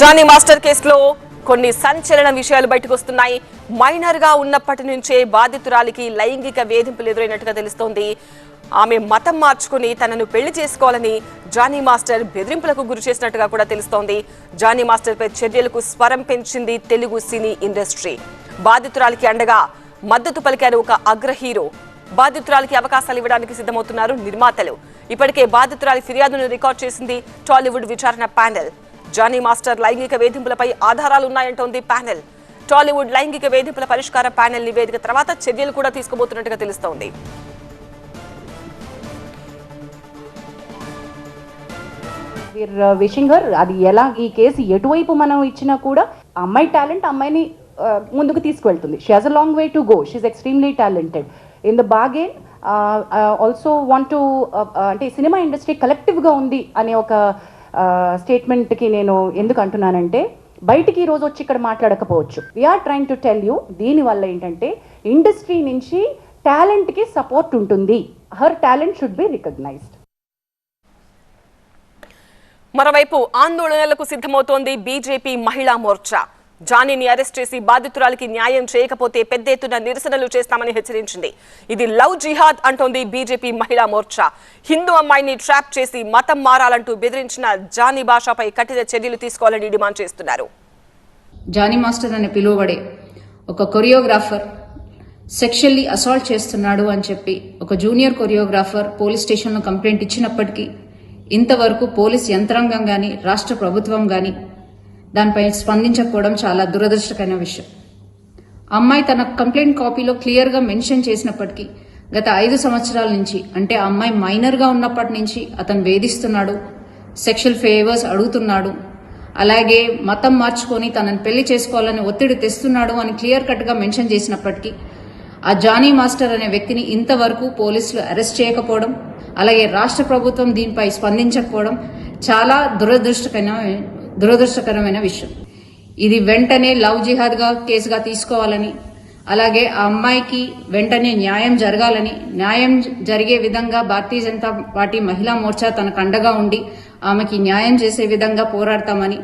Johnny master కేసులో కొన్ని సంచలన విషయాలు బయటకు వస్తున్నాయి. మైనర్గా ఉన్నప్పటి నుంచే బాధితురాలికి లైంగిక వేధింపులు ఎదురైనట్టుగా తెలుస్తోంది. ఆమె మతం మార్చుకుని తనను పెళ్ళి చేసుకోవాలని జానీ మాస్టర్ బెదిరింపులకు గురి చేసినట్టుగా కూడా తెలుస్తోంది. జానీ మాస్టర్ పై చర్యలకు స్వరం పెంచింది తెలుగు సినీ ఇండస్ట్రీ. బాధితురాలికి అండగా మద్దతు పలికారు ఒక అగ్ర హీరో. బాధితురాలికి అవకాశాలు ఇవ్వడానికి సిద్ధమవుతున్నారు నిర్మాతలు. ఇప్పటికే బాధితురాలి ఫిర్యాదును రికార్డ్ చేసింది టాలీవుడ్ విచారణ ప్యానెల్. జానీ మాస్టర్ లైంగిక వేధింపులపై ఆధారాలున్నాయంటోంది ప్యానెల్. టాలీవుడ్ లైంగిక వేధింపుల పరిష్కార ప్యానెల్ నివేదిక తర్వాత చర్యలు కూడా తీసుకోబోతున్నట్టుగా తెలుస్తోంది. వీర్ విషింగ్ హర్ అది ఎలా ఈ కేసు ఎటువైపు మనం ఇచ్చినా కూడా అమ్మాయి టాలెంట్ అమ్మాయిని ముందుకు తీసుకువెళ్తుంది. She has a long way to go she extremely talented in the బాగేన్ also want to అంటే సినిమా ఇండస్ట్రీ కలెక్టివ్గా ఉంది అనే ఒక స్టేట్మెంట్కి నేను ఎందుకు అంటున్నానంటే బయటికి ఈరోజు రోజు వచ్చి ఇక్కడ మాట్లాడకపోవచ్చు. We're trying to tell you దీనివల్ల ఏంటంటే ఇండస్ట్రీ నుంచి టాలెంట్కి సపోర్ట్ ఉంటుంది. Her talent should be recognised మరోవైపు ఆందోళనలకు సిద్ధమవుతోంది బీజేపీ మహిళా మోర్చా. జానీని అరెస్ట్ చేసి బాధితురాలికి న్యాయం చేయకపోతే పెద్ద ఎత్తున నిరసనలు చేస్తామని హెచ్చరించింది. ఇది లవ్ జిహాద్ అంటోంది బీజేపీ మహిళా మోర్చా. హిందూ అమ్మాయిని ట్రాప్ చేసి మతం మారాలంటూ బెదిరించిన జానీ భాషపై కఠిన చర్యలు తీసుకోవాలని డిమాండ్ చేస్తున్నారు. జానీ మాస్టర్ అని పిలువబడే ఒక కొరియోగ్రాఫర్ సెక్షువల్లీ అసాల్ట్ చేస్తున్నాడు అని చెప్పి ఒక జూనియర్ కొరియోగ్రాఫర్ పోలీస్ స్టేషన్లో కంప్లైంట్ ఇచ్చినప్పటికీ ఇంతవరకు పోలీస్ యంత్రాంగం కానీ రాష్ట్ర ప్రభుత్వం కానీ దానిపై స్పందించకపోవడం చాలా దురదృష్టకరమైన విషయం. అమ్మాయి తన కంప్లైంట్ కాపీలో క్లియర్గా మెన్షన్ చేసినప్పటికీ గత ఐదు సంవత్సరాల నుంచి అంటే ఆ అమ్మాయి మైనర్గా ఉన్నప్పటి నుంచి అతను వేధిస్తున్నాడు సెక్షువల్ ఫేవర్స్ అడుగుతున్నాడు అలాగే మతం మార్చుకొని తనని పెళ్ళి చేసుకోవాలని ఒత్తిడి తెస్తున్నాడు అని క్లియర్ కట్గా మెన్షన్ చేసినప్పటికీ ఆ జానీ మాస్టర్ అనే వ్యక్తిని ఇంతవరకు పోలీసులు అరెస్ట్ చేయకపోవడం అలాగే రాష్ట్ర ప్రభుత్వం దీనిపై స్పందించకపోవడం చాలా దురదృష్టకరమైన దురదృష్టకరమైన విషయం. ఇది వెంటనే లవ్ జిహాద్గా కేసుగా తీసుకోవాలని అలాగే ఆ అమ్మాయికి వెంటనే న్యాయం జరగాలని న్యాయం జరిగే విధంగా భారతీయ జనతా పార్టీ మహిళా మోర్చా తనకు అండగా ఉండి ఆమెకి న్యాయం చేసే విధంగా పోరాడతామని